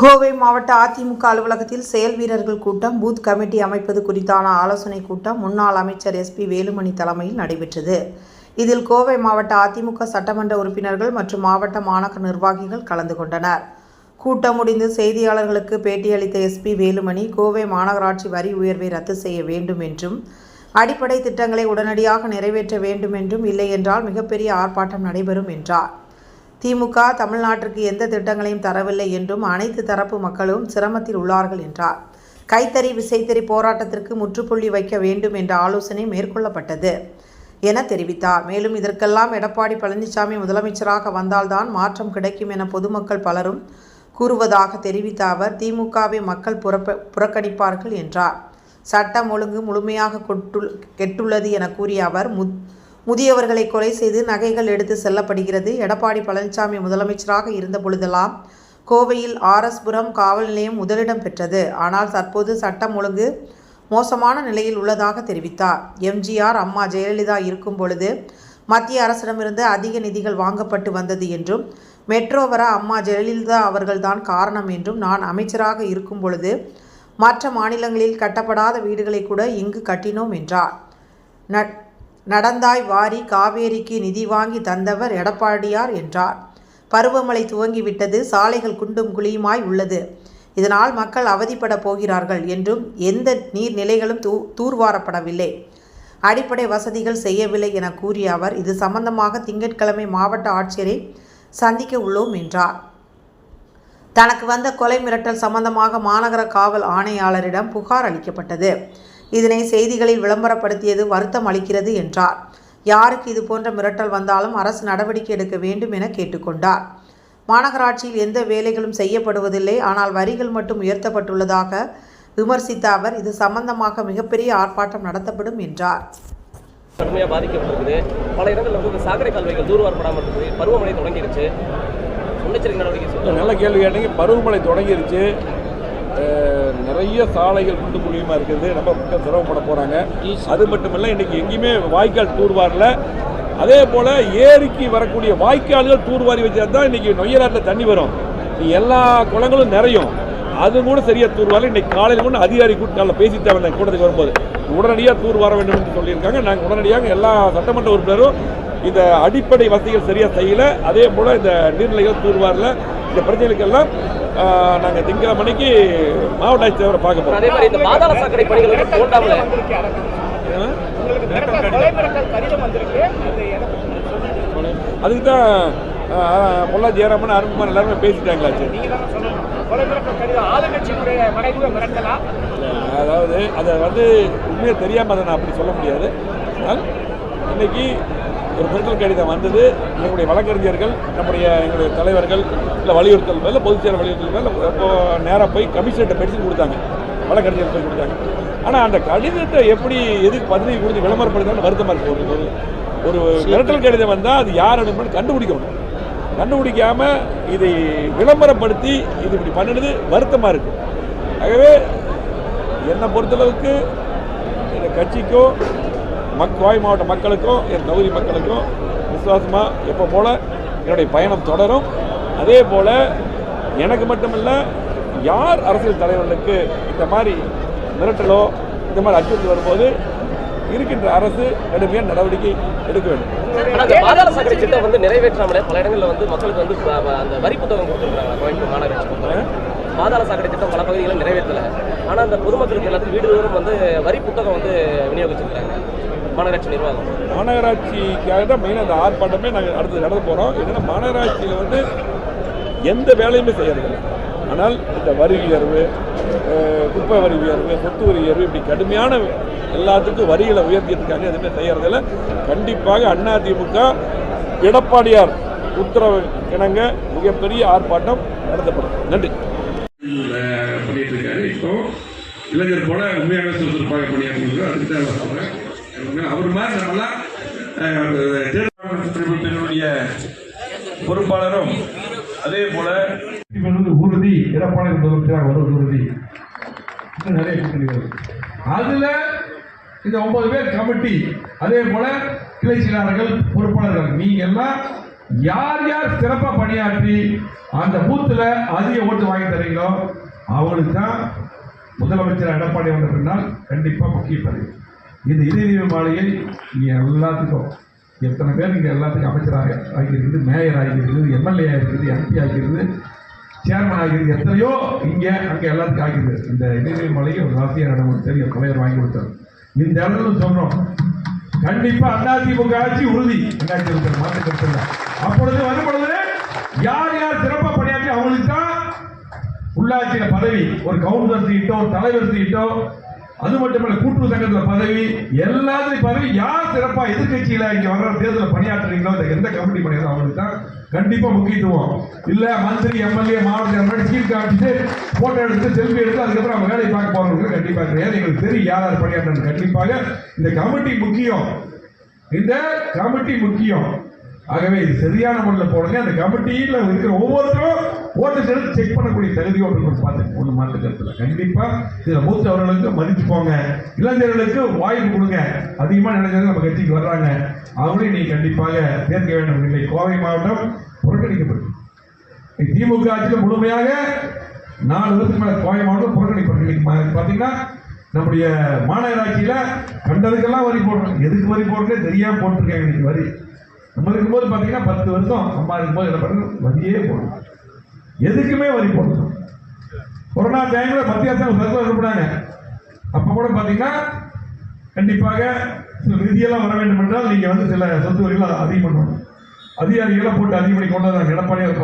கோவை மாவட்ட அதிமுக அலுவலகத்தில் செயல் வீரர்கள் கூட்டம் பூத் கமிட்டி அமைப்பது குறித்தான ஆலோசனைக் கூட்டம் முன்னாள் அமைச்சர் எஸ்பி வேலுமணி தலைமையில் நடைபெற்றது. இதில் கோவை மாவட்ட அதிமுக சட்டமன்ற உறுப்பினர்கள் மற்றும் மாவட்ட மாநகர நிர்வாகிகள் கலந்து கொண்டனர். கூட்டம் முடிந்து செய்தியாளர்களுக்கு பேட்டியளித்த எஸ்பி வேலுமணி கோவை மாநகராட்சி வரி உயர்வை ரத்து செய்ய வேண்டும் என்றும் அடிப்படை திட்டங்களை உடனடியாக நிறைவேற்ற வேண்டும் என்றும் இல்லை என்றால் மிகப்பெரிய ஆர்ப்பாட்டம் நடைபெறும் என்றார். திமுக தமிழ்நாட்டிற்கு எந்த திட்டங்களையும் தரவில்லை என்றும் அனைத்து தரப்பு மக்களும் சிரமத்தில் உள்ளார்கள் என்றார். கைத்தறி விசைத்தறி போராட்டத்திற்கு முற்றுப்புள்ளி வைக்க வேண்டும் என்ற ஆலோசனை மேற்கொள்ளப்பட்டது என தெரிவித்தார். மேலும் இதற்கெல்லாம் எடப்பாடி பழனிசாமி முதலமைச்சராக வந்தால்தான் மாற்றம் கிடைக்கும் என பொதுமக்கள் பலரும் கூறுவதாக தெரிவித்த அவர் திமுகவை மக்கள் புறப்ப புறக்கணிப்பார்கள் என்றார். சட்டம் ஒழுங்கு முழுமையாக கொட்டுள் கெட்டுள்ளது என கூறிய அவர் முத் முதியவர்களை கொலை செய்து நகைகள் எடுத்து செல்லப்படுகிறது. எடப்பாடி பழனிசாமி முதலமைச்சராக இருந்த பொழுதெல்லாம் கோவையில் ஆர்எஸ்புரம் காவல் நிலையம் முதலிடம் பெற்றது. ஆனால் தற்போது சட்டம் ஒழுங்கு மோசமான நிலையில் உள்ளதாக தெரிவித்தார். எம்ஜிஆர் அம்மா ஜெயலலிதா இருக்கும் பொழுது மத்திய அரசிடமிருந்து அதிக நிதிகள் வாங்கப்பட்டு வந்தது என்றும் மெட்ரோ வர அம்மா ஜெயலலிதா அவர்கள்தான் காரணம் என்றும் நான் அமைச்சராக இருக்கும் பொழுது மற்ற மாநிலங்களில் கட்டப்படாத வீடுகளை கூட இங்கு கட்டினோம் என்றார். நட் நடந்தாய் வாரி காவேரிக்கு நிதி வாங்கி தந்தவர் எடப்பாடியார் என்றார். பருவமழை துவங்கிவிட்டது சாலைகள் குண்டும் குழியுமாய் உள்ளது. இதனால் மக்கள் அவதிப்பட போகிறார்கள் என்றும் எந்த நீர்நிலைகளும் தூ தூர்வாரப்படவில்லை. அடிப்படை வசதிகள் செய்யவில்லை என கூறிய அவர் இது சம்பந்தமாக திங்கட்கிழமை மாவட்ட ஆட்சியரை சந்திக்க உள்ளோம் என்றார். தனக்கு வந்த கொலை மிரட்டல் சம்பந்தமாக மாநகர காவல் ஆணையாளரிடம் புகார் அளிக்கப்பட்டது. இதனை செய்திகளில் விளம்பரப்படுத்தியது வருத்தம் அளிக்கிறது என்றார். யாருக்கு இது போன்ற மிரட்டல் வந்தாலும் அரசு நடவடிக்கை எடுக்க வேண்டும் என கேட்டுக்கொண்டார். மாநகராட்சியில் எந்த வேலைகளும் செய்யப்படுவதில்லை. ஆனால் வரிகள் மட்டும் உயர்த்தப்பட்டுள்ளதாக விமர்சித்த அவர் இது சம்பந்தமாக மிகப்பெரிய ஆர்ப்பாட்டம் நடத்தப்படும் என்றார். கடுமையாக பாதிக்கப்பட்டிருக்குது. பல இடங்களில் வந்து இந்த சாக்கடை கால்வாய்கள் தூர்வாரப்படாமல் இருக்குது. பருவமழை தொடங்கிருச்சு. முன்னெச்சரிக்கை நடவடிக்கை நல்ல கேள்வி கேட்டீங்க. பருவமழை தொடங்கிருச்சு. நிறைய சாலைகள் குண்டு குழியுமா இருக்குது ரொம்ப மக்கள் சிரமப்பட போகிறாங்க அது மட்டும் இல்லை இன்னைக்கு எங்கேயுமே வாய்க்கால் தூர்வாரில் அதே போல் ஏரிக்கு வரக்கூடிய வாய்க்கால்கள் தூர்வாரி வச்சா தான் இன்றைக்கி நொய்யலாற்றில் தண்ணி வரும். எல்லா குளங்களும் நிறையும். அது கூட சரியாக தூர்வாரல இன்னைக்கு காலையில் கூட அதிகாரி கூட்டத்தில் பேசிட்டு அவன் கூட்டத்துக்கு வரும்போது. உடனடியாக தூர் வர வேண்டும் என்று சொல்லியிருக்காங்க. நாங்கள் உடனடியாக எல்லா சட்டமன்ற உறுப்பினரும் இந்த அடிப்படை வசதிகள் சரியாக செய்யல. அதே போல் இந்த நீர்நிலைகள் தூர்வாரில் இந்த பிரச்சனைகளுக்கெல்லாம் நாங்கள் திங்கக்கிழமை மணிக்கு மாவட்ட ஆட்சித்தலைவரை பார்க்க போகிறோம் அதே மாதிரி இந்த பாதாள சாக்கடை பணிகள் தோண்டாமல் அதுக்கு தான் பொல்லா ஜெயராமன் அருண்குமார் எல்லாருமே பேசிட்டாங்களாச்சு. அதாவது அதை வந்து உண்மையை தெரியாமல் அதை நான் அப்படி சொல்ல முடியாது. இன்னைக்கு ஒரு மிரட்டல் கடிதம் வந்தது. நம்முடைய வழக்கறிஞர்கள் நம்முடைய எங்களுடைய தலைவர்கள் இல்லை வலியுறுத்தல் மேலே பொதுச் செயலர் வலியுறுத்தல் மேலே நேராக போய் கமிஷனர்கிட்ட பெட்டிஷன் கொடுத்தாங்க. வழக்கறிஞர் போய் கொடுத்தாங்க. ஆனால் அந்த கடிதத்தை எப்படி எதுக்கு பதவி கொடுத்து விளம்பரப்படுத்தான்னு வருத்தமாக இருக்கு. ஒரு ஒரு மிரட்டல் கடிதம் வந்தால் அது யார் அனுப்பணும் கண்டுபிடிக்கணும். கண்டுபிடிக்காம இதை விளம்பரப்படுத்தி இது இப்படி பண்ணினது வருத்தமாக இருக்கு. ஆகவே என்னை பொறுத்தளவுக்கு இந்த கட்சிக்கோ மக் கோவை மாவட்ட மக்களுக்கும் என் தொகுதி மக்களுக்கும் விசுவாசமாக எப்போ போல் என்னுடைய பயணம் தொடரும். அதே போல் எனக்கு மட்டுமல்ல யார் அரசியல் தலைவர்களுக்கு இந்த மாதிரி மிரட்டலோ இந்த மாதிரி அச்சுறுத்தல் வரும்போது இருக்கின்ற அரசு கடுமையான நடவடிக்கை எடுக்க வேண்டும். அந்த பாதாள சாக்கடை திட்டம் வந்து நிறைவேற்றாமலே பல இடங்களில் வந்து மக்களுக்கு வந்து அந்த வரி புத்தகம் கொடுத்துருக்காங்க கோயம்புத்தூர் மாநகராட்சி. பாதாள சாக்கடை திட்டம் பல பகுதிகளில் நிறைவேற்றல. ஆனால் அந்த பொதுமக்களுக்கு எல்லாத்துக்கும் வீடு தோறும் வந்து வரி புத்தகம் வந்து விநியோகிச்சிருக்காங்க மாநகராட்சி நிர்வாகம். மாநகராட்சிக்காக தான் மெயின் அந்த ஆர்ப்பாட்டமே நாங்கள் அடுத்து நடத்த போகிறோம் என்னென்னா மாநகராட்சியில் வந்து எந்த வேலையுமே செய்யறதில்லை. ஆனால் இந்த வரி உயர்வு குப்பை வரி உயர்வு சொத்து வரி உயர்வு இப்படி கடுமையான எல்லாத்துக்கும் வரிகளை உயர்த்திட்டு இருக்காங்க. எதுவுமே செய்யறதில்ல. கண்டிப்பாக அதிமுக எடப்பாடியார் உத்தரவு இணங்க மிகப்பெரிய ஆர்ப்பாட்டம் நடத்தப்படும். நன்றி. பண்ணிட்டு இருக்காரு. இப்போ இளைஞர் போல உண்மையாக சுறுசுறுப்பாக பணியாற்றுறது அதுக்கு தான் உண்மையா அவர் மாதிரி நம்மளாம் அஹ், பொறுப்பாளரும் அதே போல வந்து உறுதி எடப்பாடி முதலமைச்சராக வருவது உறுதி நிறைய கூட்டணி அதுல இந்த ஒன்பது பேர் கமிட்டி அதே போல கிளை செயலாளர்கள் பொறுப்பாளர்கள் நீங்க எல்லாம் யார் யார் சிறப்பாக பணியாற்றி அந்த பூத்துல அதிக ஓட்டு வாங்கி தரீங்களோ அவங்களுக்கு தான் முதலமைச்சர் எடப்பாடி வந்த பின்னால் கண்டிப்பா முக்கிய பதவி. இந்த இதயதீப மாளிகை நீங்கள் எல்லாத்துக்கும் எத்தனை பேர் நீங்கள் எல்லாத்துக்கும் அமைச்சராக ஆகியிருக்குது மேயர் ஆகியிருக்குது எம்எல்ஏ ஆகிருக்குது எம்பி ஆகிருக்குது சேர்மன் ஆகிருக்குது எத்தனையோ இங்கே அங்கே எல்லாத்துக்கும் ஆகிருது இந்த இதயதீப மாளிகை ஒரு ராசியாக இடம் தெரியும் தலைவர் வாங்கி கொடுத்தார். இந்த இடத்துல சொன்னோம் கண்டிப்பா அதிமுக ஆட்சி உறுதி. ரெண்டாயிரத்தி இருபத்தி மாற்று கருத்துல அப்பொழுது வரும்பொழுது யார் யார் சிறப்பாக பணியாற்றி அவங்களுக்கு தான் உள்ளாட்சியில பதவி ஒரு கவுன்சிலர் சீட்டோ தலைவர் சீட்டோ அது மட்டுமல்ல கூட்டுறவு சங்கத்துல பதவி எல்லாத்துலையும் பதவி யார் சிறப்பா எதிர்கட்சியில இங்க வர்ற தேர்தலில் பணியாற்றுறீங்களோ இந்த எந்த கமிட்டி பணியாற்றோ அவங்களுக்கு தான் கண்டிப்பா முக்கியத்துவம். இல்ல மந்திரி எம்எல்ஏ மாவட்ட முன்னாடி சீட் காமிச்சிட்டு போட்டோ எடுத்து செல்ஃபி எடுத்து அதுக்கப்புறம் அவங்க வேலையை பார்க்க போறவங்களுக்கு கண்டிப்பா கிடையாது. எங்களுக்கு தெரியும் யார் யார் பணியாற்றுறது கண்டிப்பாக இந்த கமிட்டி முக்கியம். இந்த கமிட்டி முக்கியம். ஆகவே இது சரியான முறையில் போடுங்க. அந்த கமிட்டியில் இருக்கிற ஒவ்வொருத்தரும் ஓட்டு செலுத்தி செக் பண்ணக்கூடிய தகுதி ஒன்று பார்த்து ஒன்று மாற்று கண்டிப்பாக கண்டிப்பா இதில் மூத்தவர்களுக்கு மதித்து போங்க. இளைஞர்களுக்கு வாய்ப்பு கொடுங்க. அதிகமாக இளைஞர்கள் நம்ம கட்சிக்கு வர்றாங்க. அவங்களையும் நீ கண்டிப்பாக சேர்க்க வேண்டும் இல்லை. கோவை மாவட்டம் புறக்கணிக்கப்படும் திமுக ஆட்சியில் முழுமையாக நாலு வருஷத்துக்கு மேலே கோவை மாவட்டம் புறக்கணிப்படும் பார்த்தீங்கன்னா நம்முடைய மாநகராட்சியில் கண்டதுக்கெல்லாம் வரி போடுறோம் எதுக்கு வரி போடுறதே தெரியாமல் போட்டிருக்காங்க இன்னைக்கு வரி. நம்ம இருக்கும்போது பார்த்தீங்கன்னா பத்து வருஷம் அம்மா போது என்ன பண்ணணும்? வரியே போடணும். எதுக்குமே வரி போடணும். கொரோனா டைம்ல மத்திய அரசாங்கம் சர்க்கார் அனுப்புனாங்க. அப்போ கூட பார்த்தீங்கன்னா கண்டிப்பாக சில நிதியெல்லாம் வர வேண்டும் என்றால் நீங்கள் வந்து சில சொத்து வரிகளை அதிகம் பண்ணணும் அதிகாரிகளை போட்டு அதிகம் பண்ணி கொண்டு வந்தாங்க எடப்பாடியார்